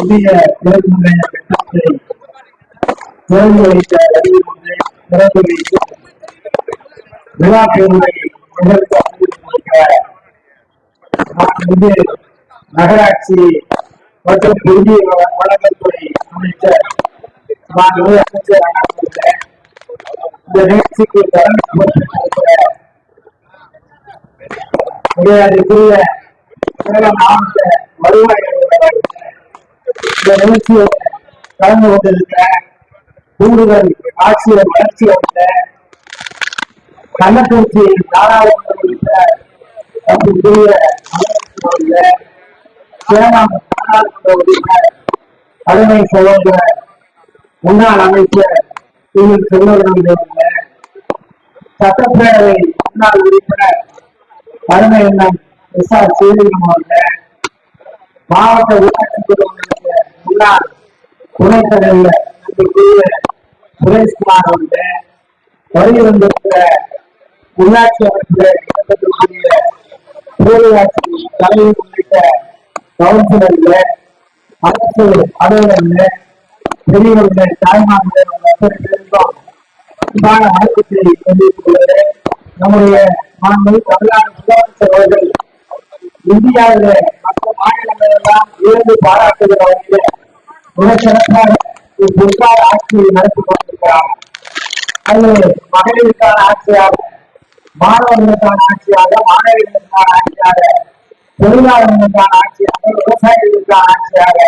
புதிய தேர்வு முறைய திட்டத்தை திறந்து வைத்த அறிவிப்பு திறந்து வைத்து விழா பேருரை நிகழ்த்த அறிவித்திருக்கிற நகராட்சி மற்றும் புதிய வழங்கல்துறை அமைச்சர் அமைச்சர் இந்த நிகழ்ச்சிக்கு தலைமை மரியாதைக்குரிய மாவட்ட வருவாய் இந்த நிகழ்ச்சியை கலந்து கொண்டிருக்கிற கூடுதல் ஆட்சியர் வளர்ச்சி வந்த கள்ளக்குறிச்சி நாடாளுமன்ற சேலம் நாடாளுமன்ற உறுப்பினர் முன்னாள் அமைச்சர் டி செல்வகணம் சட்டப்பேரவை முன்னாள் உறுப்பினர் அருமை எண்ணம் எஸ் ஆர் சேவியம் அவர்கள் மாவட்ட உள்ளாட்சி குழுவினுடைய முன்னாள் தலைவர் சுரேஷ்குமார் அவர்கள் வருகை வந்திருக்கிற உள்ளாட்சி அமைப்பில் பேரூராட்சி தலைவர் உள்ளிட்ட கவுன்சிலர்கள் அரசு அலுவலர்கள் பெரியவர்கள் தாய்மார்கள் அத்தனை அன்பான வணக்கத்தை தெரிவித்துக் கொள்கிறேன் நம்முடைய மாண்பு தமிழ்நாடு முதலமைச்சர் அவர்கள் இந்தியாவில மற்ற மாநிலங்கள் எல்லாம் உயர்ந்து பாராட்டுகிற வகையில் மிக சிறப்பாக ஒரு பொறுப்பான ஆட்சியை நடத்தி கொண்டிருக்கிறார். அது மகளிருக்கான ஆட்சியாக மாணவர்களுக்கான ஆட்சியாக மாணவிகளுக்கான ஆட்சியாக தொழிலாளர்களுக்கான ஆட்சியாக விவசாயிகளுக்கான ஆட்சியாக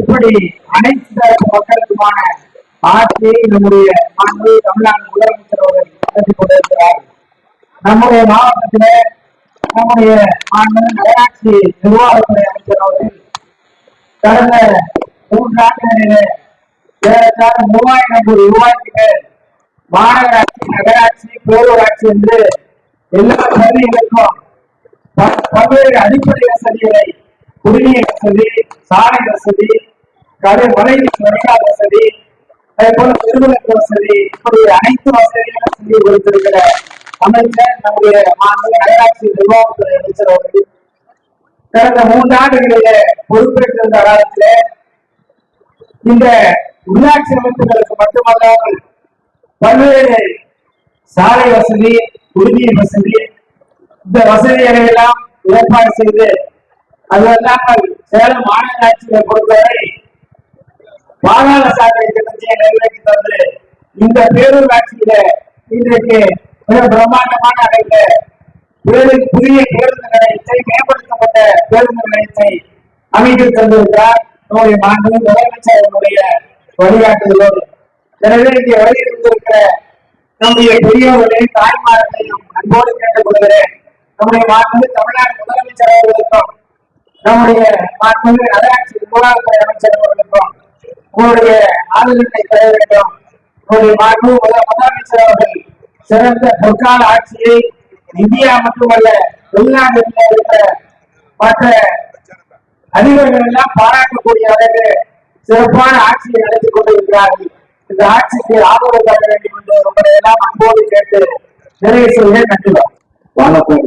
இப்படி அனைத்து தரப்பு மக்களுக்குமான ஆட்சியை நம்முடைய மாண்பு தமிழ்நாடு முதலமைச்சர் அவர்கள் நடத்தி கொண்டிருக்கிறார். நம்முடைய மாவட்டத்திலே நம்முடைய மாண்பு நகராட்சி நிர்வாகத்துறை அமைச்சர் அவர்கள் கடந்த மூன்றாண்டுகளிலே ஏறத்தாழ மூவாயிரம் கோடி ரூபாய்க்கு மேல் மாநகராட்சி நகராட்சி பேரூராட்சி என்று எல்லா பகுதிகளுக்கும் பல்வேறு அடிப்படை வசதிகளை குடிநீர் வசதி சாலை வசதி கடை மலை வழிகால் வசதி அதே போல திருவிளக்கு வசதி இப்படி அனைத்து வசதிகளும் செஞ்சு கொடுத்திருக்கிற அமைச்சர் நம்முடைய மாநில நகராட்சி நிர்வாகத்துறை அமைச்சர் அவர்கள். கடந்த மூன்று ஆண்டுகளிலே பொறுப்பேற்றிருந்த காலத்திலே இந்த உள்ளாட்சி அமைப்புகளுக்கு மட்டுமல்லாமல் பல்வேறு சாலை வசதி குடிநீர் வசதி இந்த வசதிகளை எல்லாம் ஏற்பாடு செய்து அது அல்லாமல் சேலம் மாநகராட்சியை பொறுத்தவரை பாதாள சாலை திட்டத்தை நிறைவேற்றி தந்து இந்த பேரூராட்சியில இன்றைக்கு மிக பிரம்மாண்டமான அடைந்த பேரு புதிய பேருந்து நிலையத்தை மேம்படுத்தப்பட்ட பேருந்து நிலையத்தை அமைத்து தந்திருக்கிறார். நம்முடைய மாண்பு முதலமைச்சர் அவர்களுடைய வழிகாட்டுதலோடு எனவே இங்கே வழியிருந்திருக்கிற நம்முடைய பெரியவர்களையும் தாய்மார்களையும் அன்போடு கேட்டுக் கொள்கிறேன். நம்முடைய மாண்பு தமிழ்நாடு முதலமைச்சர் அவர்களுக்கும் நம்முடைய மாண்பு நகராட்சி நிர்வாகத்துறை அமைச்சர் அவர்களுக்கும் உங்களுடைய ஆளுநரை பெற வேண்டும் உங்களுடைய மாண்பு முதல் முதலமைச்சர் அவர்கள் சிறந்த பொற்கால ஆட்சியை இந்தியா மட்டுமல்ல வெளிநாட்டில் இருக்கிற மற்ற அதிபர்கள் எல்லாம் பாராட்டக்கூடிய அளவு சிறப்பான ஆட்சியை நடத்தி கொண்டிருக்கிறார்கள். இந்த ஆட்சிக்கு ஆதரவு தர வேண்டும் என்று உங்களை எல்லாம் அன்போடு கேட்டு நிறைய செய்ய நன்றி. வணக்கம்.